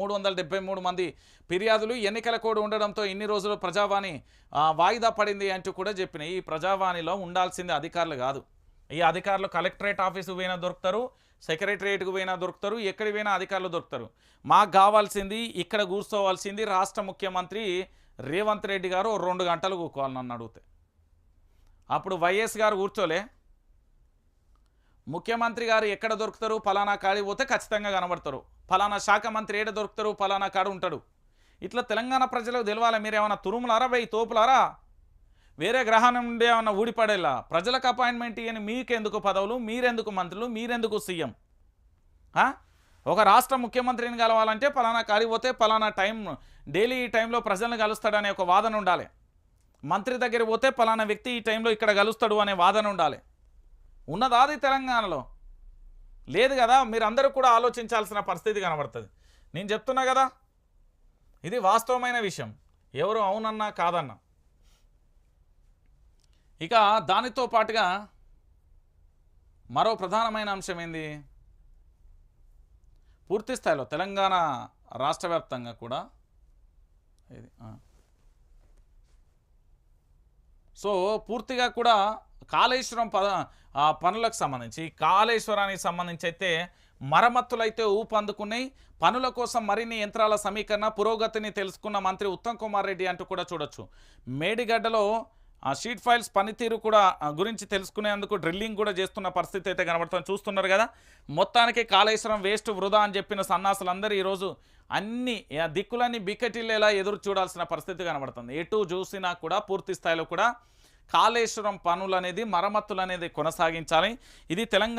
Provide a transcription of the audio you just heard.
మూడు వందల డెబ్బై మూడు మంది ఫిర్యాదులు. ఎన్నికల కోడ్ ఉండడంతో ఇన్ని రోజులు ప్రజావాణి వాయిదా పడింది అంటూ కూడా చెప్పిన ఈ ప్రజావాణిలో ఉండాల్సింది అధికారులు కాదు. ఈ అధికారులు కలెక్టరేట్ ఆఫీసు పోయినా దొరుకుతారు సెక్రటరియట్కు పోయినా దొరుకుతారు ఎక్కడికి పోయినా అధికారులు దొరుకుతారు. మాకు కావాల్సింది ఇక్కడ కూర్చోవాల్సింది రాష్ట్ర ముఖ్యమంత్రి రేవంత్ రెడ్డి గారు రెండు గంటలు కూకోవాలి నన్ను అడిగితే. అప్పుడు వైఎస్ గారు కూర్చోలే. ముఖ్యమంత్రి గారు ఎక్కడ దొరుకుతారు? ఫలానా కాడికి పోతే ఖచ్చితంగా కనబడతారు. ఫలానా శాఖ మంత్రి ఏడ దొరుకుతారు? ఫలానా కాడు ఉంటాడు. ఇట్లా తెలంగాణ ప్రజలకు తెలవాలి? మీరు ఏమైనా తురుములారా వెయ్యి తోపులారా? వేరే గ్రహం నుండి ఏమన్నా ఊడిపడేలా? ప్రజలకు అపాయింట్మెంట్ ఇవ్వని మీకెందుకు పదవులు? మీరెందుకు మంత్రులు? మీరెందుకు సీఎం? ఒక రాష్ట్ర ముఖ్యమంత్రిని కలవాలంటే ఫలానా కాడికి పోతే ఫలానా టైం డైలీ ఈ టైంలో ప్రజలను కలుస్తాడనే ఒక వాదన ఉండాలి. మంత్రి దగ్గర పోతే ఫలానా వ్యక్తి ఈ టైంలో ఇక్కడ కలుస్తాడు అనే వాదన ఉండాలి. ఉన్నదా అది తెలంగాణలో. లేదు కదా మీరు అందరూ కూడా ఆలోచించాల్సిన పరిస్థితి కనబడుతుంది. నేను చెప్తున్నా కదా ఇది వాస్తవమైన విషయం. ఎవరు అవునన్నా కాదన్నా. ఇక దానితో పాటుగా మరో ప్రధానమైన అంశం ఏంది? పూర్తి స్థాయిలో తెలంగాణ రాష్ట్ర వ్యాప్తంగా కూడా ఇది సో పూర్తిగా కూడా కాళేశ్వరం పద పనులకు సంబంధించి కాళేశ్వరానికి సంబంధించి అయితే మరమ్మతులు అయితే ఊపందుకున్నాయి పనుల కోసం మరిన్ని యంత్రాల సమీకరణ పురోగతిని తెలుసుకున్న మంత్రి ఉత్తమ్ కుమార్ రెడ్డి అంటూ కూడా చూడొచ్చు. మేడిగడ్డలో షీట్ ఫైల్స్ పనితీరు కూడా గురించి తెలుసుకునేందుకు డ్రిల్లింగ్ కూడా చేస్తున్న పరిస్థితి అయితే కనబడుతుంది. చూస్తున్నారు కదా మొత్తానికి కాళేశ్వరం వేస్ట్ వృధా అని చెప్పిన సన్నాసులందరూ ఈరోజు అన్ని ఆ, దిక్కులన్నీ బిక్కటిల్లేలా ఎదురు చూడాల్సిన పరిస్థితి కనబడుతుంది. ఎటు చూసినా కూడా పూర్తి స్థాయిలో కూడా కాళేశ్వరం పనులు అనేది మరమ్మతులు అనేది కొనసాగించాలి. ఇది తెలంగాణ